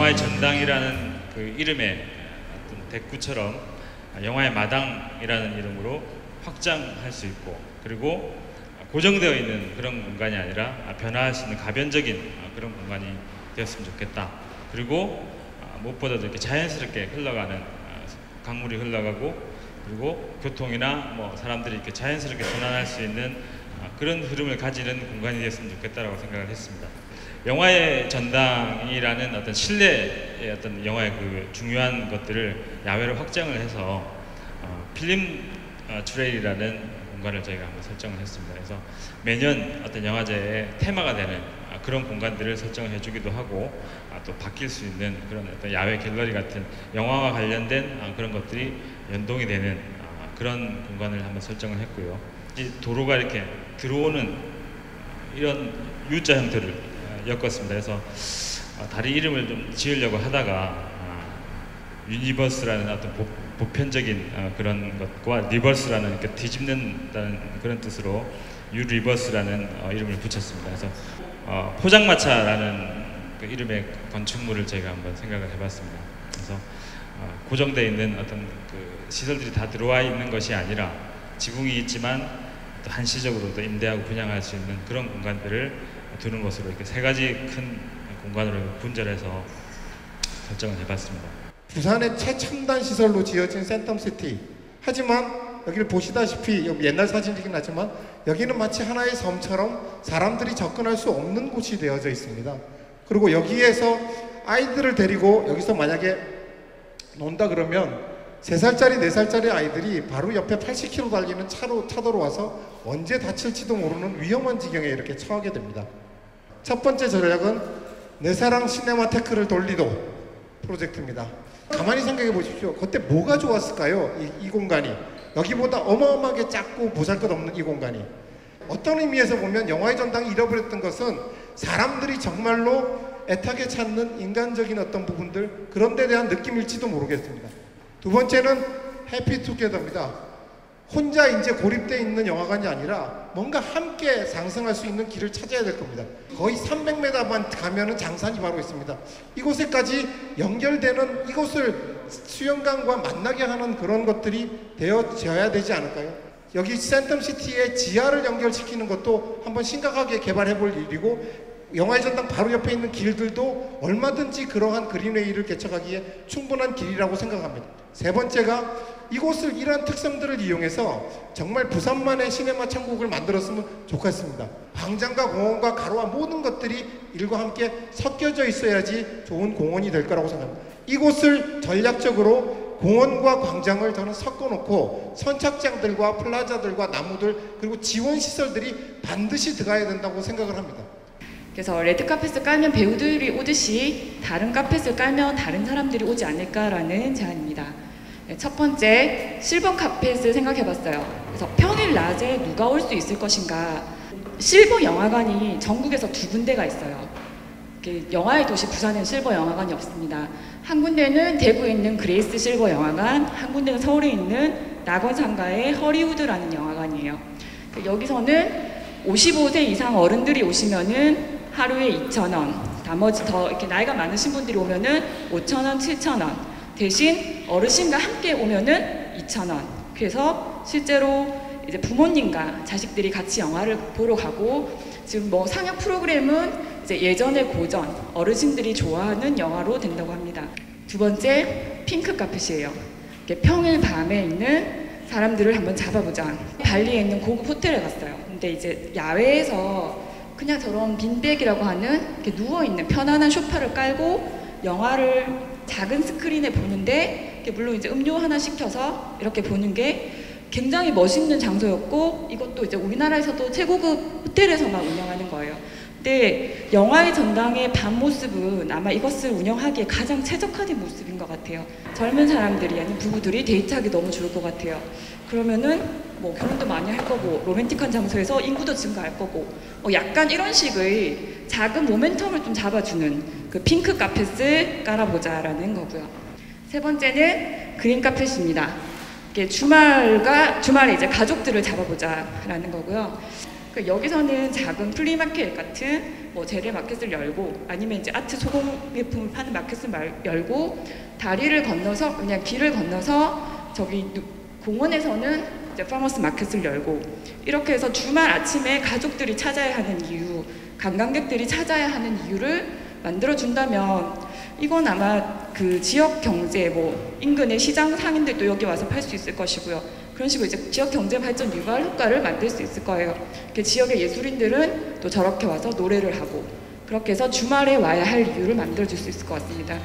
영화의 전당이라는 그 이름의 어떤 대구처럼 영화의 마당이라는 이름으로 확장할 수 있고 그리고 고정되어 있는 그런 공간이 아니라 변화할 수 있는 가변적인 그런 공간이 되었으면 좋겠다. 그리고 무엇보다도 이렇게 자연스럽게 흘러가는 강물이 흘러가고 그리고 교통이나 뭐 사람들이 이렇게 자연스럽게 전환할 수 있는 그런 흐름을 가지는 공간이 되었으면 좋겠다라고 생각을 했습니다. 영화의 전당이라는 어떤 실내의 어떤 영화의 그 중요한 것들을 야외로 확장을 해서 어, 필름 어, 트레일이라는 공간을 저희가 한번 설정을 했습니다. 그래서 매년 어떤 영화제의 테마가 되는 아, 그런 공간들을 설정을 해주기도 하고 아, 또 바뀔 수 있는 그런 어떤 야외 갤러리 같은 영화와 관련된 아, 그런 것들이 연동이 되는 아, 그런 공간을 한번 설정을 했고요. 이 도로가 이렇게 들어오는 이런 U자 형태를 엮었습니다. 그래서 어, 다리 이름을 좀 지으려고 하다가 아, 유니버스라는 어떤 보, 보편적인 어, 그런 것과 리버스라는 그 뒤집는다는 그런 뜻으로 유리버스라는 어, 이름을 붙였습니다. 그래서 포장마차라는 그 이름의 건축물을 저희가 한번 생각을 해봤습니다. 그래서 고정되어 있는 어떤 그 시설들이 다 들어와 있는 것이 아니라 지붕이 있지만 또 한시적으로 도 임대하고 분양할 수 있는 그런 공간들을 두는 것으로 이렇게 세 가지 큰 공간으로 분절해서 설정을 해봤습니다. 부산의 최첨단 시설로 지어진 센텀시티. 하지만 여기를 보시다시피 옛날 사진이긴 하지만 여기는 마치 하나의 섬처럼 사람들이 접근할 수 없는 곳이 되어져 있습니다. 그리고 여기에서 아이들을 데리고 여기서 만약에 논다 그러면 3살짜리, 4살짜리 아이들이 바로 옆에 80km 달리는 차로, 차도로 와서 언제 다칠지도 모르는 위험한 지경에 이렇게 처하게 됩니다. 첫 번째 전략은 내 사랑 시네마 테크를 돌리도 프로젝트입니다. 가만히 생각해 보십시오. 그때 뭐가 좋았을까요? 이, 이 공간이. 여기보다 어마어마하게 작고 보잘것없는 이 공간이. 어떤 의미에서 보면 영화의 전당이 잃어버렸던 것은 사람들이 정말로 애타게 찾는 인간적인 어떤 부분들 그런 데 대한 느낌일지도 모르겠습니다. 두 번째는 해피투게더입니다. 혼자 이제 고립되어 있는 영화관이 아니라 뭔가 함께 상승할 수 있는 길을 찾아야 될 겁니다. 거의 300m만 가면은 장산이 바로 있습니다. 이곳에까지 연결되는 이곳을 수영강과 만나게 하는 그런 것들이 되어져야 되지 않을까요? 여기 센텀시티의 지하를 연결시키는 것도 한번 심각하게 개발해 볼 일이고 영화의 전당 바로 옆에 있는 길들도 얼마든지 그러한 그린웨이를 개척하기에 충분한 길이라고 생각합니다. 세 번째가 이곳을 이러한 특성들을 이용해서 정말 부산만의 시네마 천국을 만들었으면 좋겠습니다. 광장과 공원과 가로와 모든 것들이 일과 함께 섞여져 있어야지 좋은 공원이 될 거라고 생각합니다. 이곳을 전략적으로 공원과 광장을 저는 섞어놓고 선착장들과 플라자들과 나무들 그리고 지원 시설들이 반드시 들어가야 된다고 생각을 합니다. 그래서 레드 카펫을 깔면 배우들이 오듯이 다른 카펫을 깔면 다른 사람들이 오지 않을까라는 제안입니다. 네, 첫 번째, 실버 카펫을 생각해 봤어요. 그래서 평일 낮에 누가 올 수 있을 것인가. 실버 영화관이 전국에서 두 군데가 있어요. 영화의 도시 부산에는 실버 영화관이 없습니다. 한 군데는 대구에 있는 그레이스 실버 영화관, 한 군데는 서울에 있는 낙원상가의 허리우드라는 영화관이에요. 여기서는 55세 이상 어른들이 오시면은 하루에 2,000원, 나머지 더 이렇게 나이가 많으신 분들이 오면은 5,000원, 7,000원. 대신 어르신과 함께 오면은 2,000원. 그래서 실제로 이제 부모님과 자식들이 같이 영화를 보러 가고 지금 뭐 상영 프로그램은 이제 예전의 고전, 어르신들이 좋아하는 영화로 된다고 합니다. 두 번째, 핑크 카펫이에요. 평일 밤에 있는 사람들을 한번 잡아보자. 발리에 있는 고급 호텔에 갔어요. 근데 이제 야외에서 그냥 저런 빈백이라고 하는 이렇게 누워있는 편안한 소파를 깔고 영화를 작은 스크린에 보는데 물론 이제 음료 하나 시켜서 이렇게 보는 게 굉장히 멋있는 장소였고 이것도 이제 우리나라에서도 최고급 호텔에서만 운영하는 거예요. 근데 영화의 전당의 밤 모습은 아마 이것을 운영하기에 가장 최적화된 모습인 것 같아요. 젊은 사람들이 아닌 부부들이 데이트하기 너무 좋을 것 같아요. 그러면은 뭐 결혼도 많이 할 거고 로맨틱한 장소에서 인구도 증가할 거고 뭐 약간 이런 식의 작은 모멘텀을 좀 잡아주는 그 핑크 카펫을 깔아보자라는 거고요. 세 번째는 그린 카펫입니다. 주말과 주말에 이제 가족들을 잡아보자라는 거고요. 그 여기서는 작은 플리마켓 같은 뭐 재래 마켓을 열고 아니면 이제 아트 소공예품을 파는 마켓을 말- 열고 다리를 건너서 그냥 길을 건너서 저기 누- 공원에서는 이제 파머스 마켓을 열고 이렇게 해서 주말 아침에 가족들이 찾아야 하는 이유, 관광객들이 찾아야 하는 이유를 만들어 준다면 이건 아마 그 지역 경제 뭐 인근의 시장 상인들도 여기 와서 팔 수 있을 것이고요. 그런 식으로 이제 지역 경제 발전 유발 효과를 만들 수 있을 거예요. 그 지역의 예술인들은 또 저렇게 와서 노래를 하고 그렇게 해서 주말에 와야 할 이유를 만들어 줄 수 있을 것 같습니다.